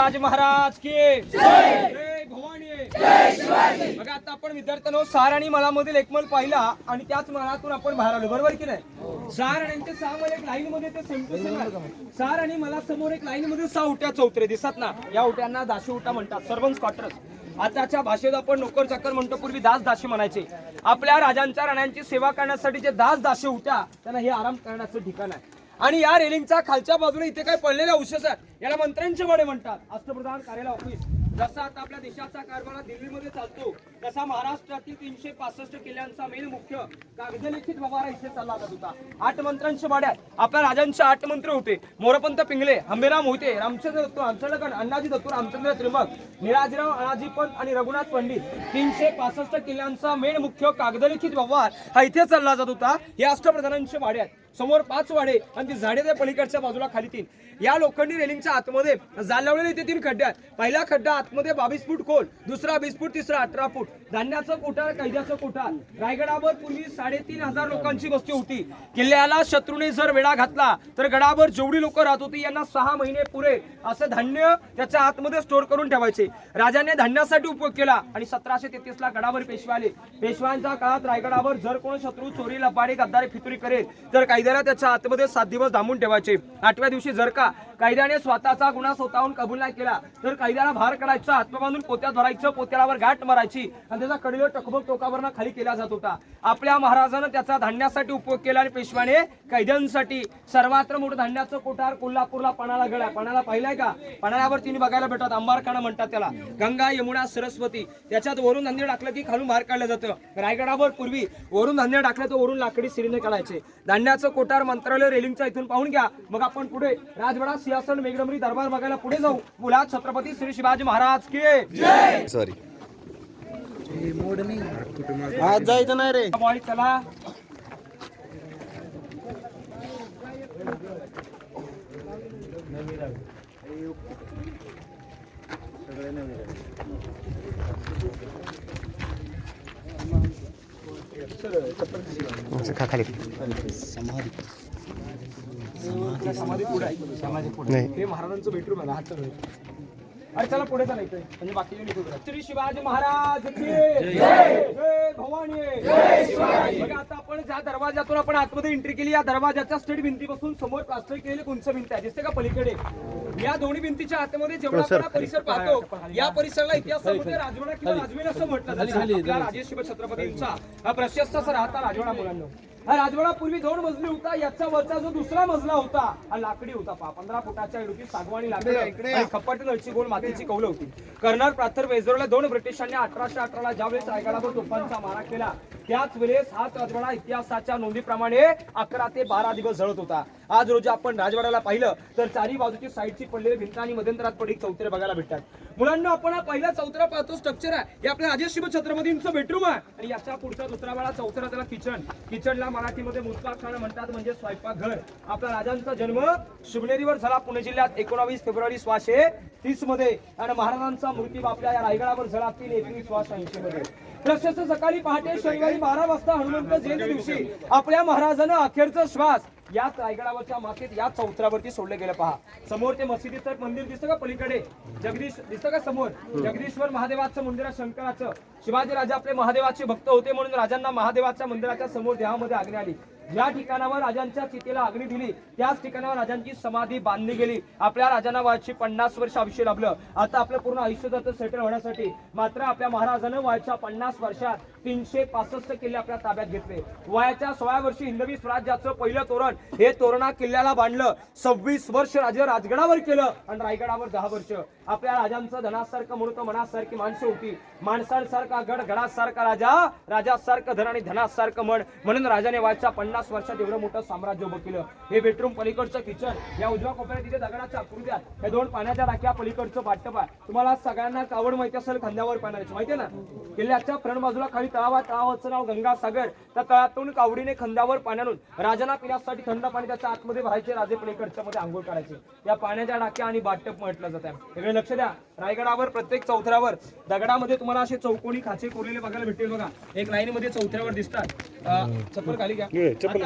शिवाजी महाराज की जय! भवानी! बघा आता आपण विद्यार्थ्यांनो सार आणि मलामधील एकमल पाहिला आणि त्याच मलातून आपण बाहेर आलो. बरोबर की नाही? सार आणि सहा मला एक लाईन मध्ये ते. सार आणि मला समोर एक लाईन मध्ये सहा उट्या चौतरे दिसतात ना? या उट्यांना दाशी उटा म्हणतात. Servants quarters. आताच्या भाषेत आपण नोकर चाकर म्हणतो पूर्वी दास दाशी म्हणायचे. आपल्या राजांच्या राण्यांची सेवा करण्यासाठी जे दास दाशी उठ्या त्यांना हे आराम करण्याचं ठिकाण आहे. आणि या रेलिंगच्या खालच्या बाजूला इथे काही पडलेले अवशेष आहेत. याला मंत्र्यांचे बडे म्हणतात. अष्टप्रधान कार्यालय ऑफिस जसा आता आपल्या देशाचा कारभार दिल्लीमध्ये चालतो तसा महाराष्ट्रातील तीनशे पासष्ट किल्ल्यांचा मेन मुख्य कागदलिखित व्यवहार इथे चालला जात होता. आठ मंत्र्यांच्या वाड्यात आपल्या राजांचे आठ मंत्री होते. मोरपंत पिंगले हंबेराम मोहिते रामचंद्र दत्तू आमचंद्रगण अण्णाजी दत्तू रामचंद्र त्रिमक निराजीराव अनाजी पंत आणि रघुनाथ पंडित. तीनशे पासष्ट किल्ल्यांचा मेन मुख्य कागदलिखित व्यवहार हा इथे चालला जात होता. हे अष्टप्रधानांचे वाड्यात समोर पाच वाडे आणि ती झाडे त्या पलीकडच्या बाजूला खाली तीन. या लोखंडी रेलिंगच्या आतमध्ये जालवलेले लावलेले इथे तीन खड्डे आहेत. पहिला खड्डा आतमध्ये बावीस फूट खोल दुसरा वीस फूट तिसरा अठरा फूट. धान्याचं कोठार कैद्याचं कोठार रायगडावर पूर्वी साडेतीन हजार लोकांची वस्ती होती. किल्ल्याला शत्रूने जर वेढा घातला तर गडावर जेवढी लोक राहत होती यांना सहा महिने पुरे असं धान्य त्याच्या आतमध्ये स्टोअर करून ठेवायचे. राजाने धान्यासाठी उपयोग केला आणि सतराशे तेहतीस ला गडावर पेशवे आले. पेशव्यांच्या काळात रायगडावर जर कोण शत्रू चोरी लपाडी गद्दारी फितुरी करेल तर कायद्याला त्याच्या आतमध्ये सात दिवस दामून ठेवायचे. आठव्या दिवशी जर का कायद्याने स्वतःचा गुन्हा स्वतःहून कबूल नाही केला तर कायद्याला भार काढायचा आत्मबांधून पोत्यात भरायचं पोत्यावर गाठ मारायची आणि त्याचा कडीवर टकबक टोकावरनं खाली केला जात होता. आपल्या महाराजानं त्याचा धान्यासाठी उपयोग केला आणि पेशवाने कैद्यांसाठी. सर्वात्र मोठं धान्याचं कोठार कोल्हापूरला पणाला गळा पणाला पाहिलाय का? पणाल्यावर तिने बघायला भेटतात अंबारखाना म्हणतात त्याला. गंगा यमुना सरस्वती. त्याच्यात वरून धान्य टाकलं की खालून भार काढलं जातं. रायगडावर पूर्वी वरून धान्य टाकलं तर वरून लाकडी सिरीने काढायचे. धान्याचं कोठार मंत्रालय रेलिंगच्या इथून पाहून घ्या. मग आपण पुढे राजवाडा सिंहासन मेघडमरी दरबार बघायला पुढे जाऊ. मुलात छत्रपती श्री शिवाजी महाराज की. सॉरी आज जायचं नाही रे. बॉय चला खाली समाधी पुढे आहे. नाही हे महाराजांचं बेडरूम आहे घर. अरे चला पुढे चालायचंय म्हणजे गेले. श्री शिवाजी महाराज की जय भवानी बघा आता आपण ज्या दरवाजातून आपण आतमध्ये एंट्री केली या दरवाजाच्या स्टेट भिंतीपासून समोर प्लास्टर केलेली उंच भिंत आहे. दिसते का पलीकडे? या दोन्ही भिंतीच्या आतमध्ये जेवढा आपण हा परिसर पाहतो या परिसराला इतिहासामध्ये राजवाडा किंवा राजवीर असं म्हटलं जातं. आपल्या राजेशिव छत्रपतींचा हा प्रशस्त असा राहता राजवाडा मुलांना. हा राजवाडा पूर्वी दोन मजली होता याचा वरचा जो दुसरा मजला होता हा लाकडी होता पहा. पंधरा फुटाच्या इडुकी सागवानी लाकडी आणि नळची गोल मातीची कौलं होती. कर्नल प्राथर वेजोरला दोन ब्रिटिशांनी अठराशे अठराला ज्यावेळेस रायगडावर तोफांचा मारा केला त्याच वेळेस हा राजवाडा इतिहासाच्या नोंदीप्रमाणे अकरा ते बारा दिवस जळत होता. आज रोजी आपण राजवाड्याला पाहिलं तर चारी बाजूची साईडची पडलेली भिंत आणि मध्यंतरात पडली चौतरे बघायला भेटतात. मुलांना आपण हा पहिला चौतरा पाहतो स्ट्रक्चर आहे. हे आपल्या राजेशिव छत्रपतींचं बेडरूम आहे. आणि याच्या पुढचा दुसरा वेळा चौथरा त्याला किचन. किचनला मराठीमध्ये मुस्ताखाना म्हणतात म्हणजे स्वयंपाकघर. आपला राजांचा जन्म शिवनेरीवर झाला पुणे जिल्ह्यात एकोणावीस फेब्रुवारी सोळाशे तीसमध्ये. आणि महाराजांचा मृत्यू आपल्या या रायगडावर झाला तीन एप्रिल सोळाशे ऐंशी मध्ये. प्रशस्त सकाळी पहाटे शनिवारी बारा वाजता हनुमंत जयंती दिवशी आपल्या महाराजानं अखेरचा श्वास. याच रायगडावरच्या मातीत याच चौथऱ्यावरती सोडले गेले. पहा समोर ते मशिदीचं मंदिर दिसतं का पलीकडे? जगदीश दिसतं का समोर? जगदीश्वर महादेवाचं मंदिर आहे शंकराचं. शिवाजी राजा आपले महादेवाचे भक्त होते म्हणून राजांना महादेवाच्या मंदिराच्या समोर देहामध्ये आग्नी आली. ज्या ठिकाणावर राजांच्या चितेला अग्नी दिली त्याच ठिकाणावर राजांची समाधी बांधली गेली. आपल्या राजांना वयाची पन्नास वर्ष आयुष्य लाभलं. आता आपलं पूर्ण आयुष्य जातं सेटल होण्यासाठी. मात्र आपल्या महाराजानं वयाच्या पन्नास वर्षात तीनशे पासष्ट किल्ले आपल्या ताब्यात घेतले. वयाच्या सोळा वर्षी हिंदवी स्वराज्याचं पहिलं तोरण हे तोरणा किल्ल्याला बांधलं. सव्वीस वर्ष राजे राजगडावर केलं आणि रायगडावर दहा वर्ष. आपल्या राजांचं धनासारखं म्हणून मनासारखी माणसं होती. माणसांसारखा गड गडासारखा राजा राजासारखं धन आणि धनासारखं म्हण म्हणून राजाने वयाच्या पन्नास वर्षात एवढं मोठं साम्राज्य उभं केलं. हे बेडरूम पलीकडचं किचन या उजव्या कोपऱ्यात तिथे दगडाच्या आकृत्यात हे दोन पाण्याच्या टाक्या पलीकडचं बाटप. आहे तुम्हाला सगळ्यांना आवड माहिती असेल खांद्यावर पाण्याची. माहिती ना? किल्ल्याच्या फ्रंट बाजूला खाली तळाव. तळावाचं नाव गंगासागर. त्या तळातून कावडीने खांद्यावर पाण्यातून राजांना पिण्यासाठी थंड पाणी त्याच्या आतमध्ये भरायचे राजे पलीकडच्या मध्ये आंघोळ करायचे. या पाण्याच्या टाक्या आणि बाटप म्हटलं जात आहे वेगळे लक्ष द्या. रायगडावर प्रत्येक चौथऱ्यावर दगडामध्ये तुम्हाला असे चौकोनी खाचे कोरलेले बघायला भेटेल बघा. एक लाईन मध्ये चौथऱ्यावर दिसतात. चप्पल खाली घ्या.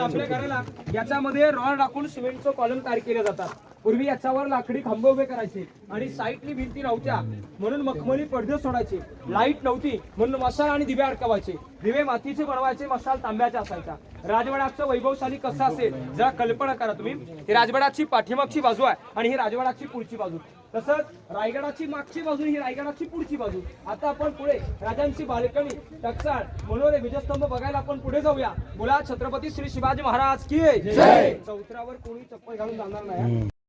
आपल्या घराला याच्यामध्ये रॉड टाकून सिमेंटचं कॉलम तयार केले जातात. पूर्वी याच्यावर लाकडी खांब उभे करायचे आणि साईडनी भिंती नव्हत्या. म्हणून मखमली पडदे सोडायचे. लाइट नव्हती. म्हणून मशाल आणि दिवे अडकवायचे. दिवे मातीचे बनवायचे मशाल तांब्याचे असायचा. राजवाड्याचं वैभवशाली कसं असेल जरा कल्पना करा तुम्ही. ही राजवाड्याची पाठीमागची बाजू आहे आणि ही राजवाड्याची पुढची बाजू. तसंच रायगडाची मागची बाजू ही रायगडाची पुढची बाजू. आता आपण पुढे राजांची बाल्कनी टकसाळ मनोरे विजयस्तंभ बघायला आपण पुढे जाऊया. बोला छत्रपती श्री शिवाजी महाराज की चौथऱ्यावर कोणी चप्पल घालून जाणार नाही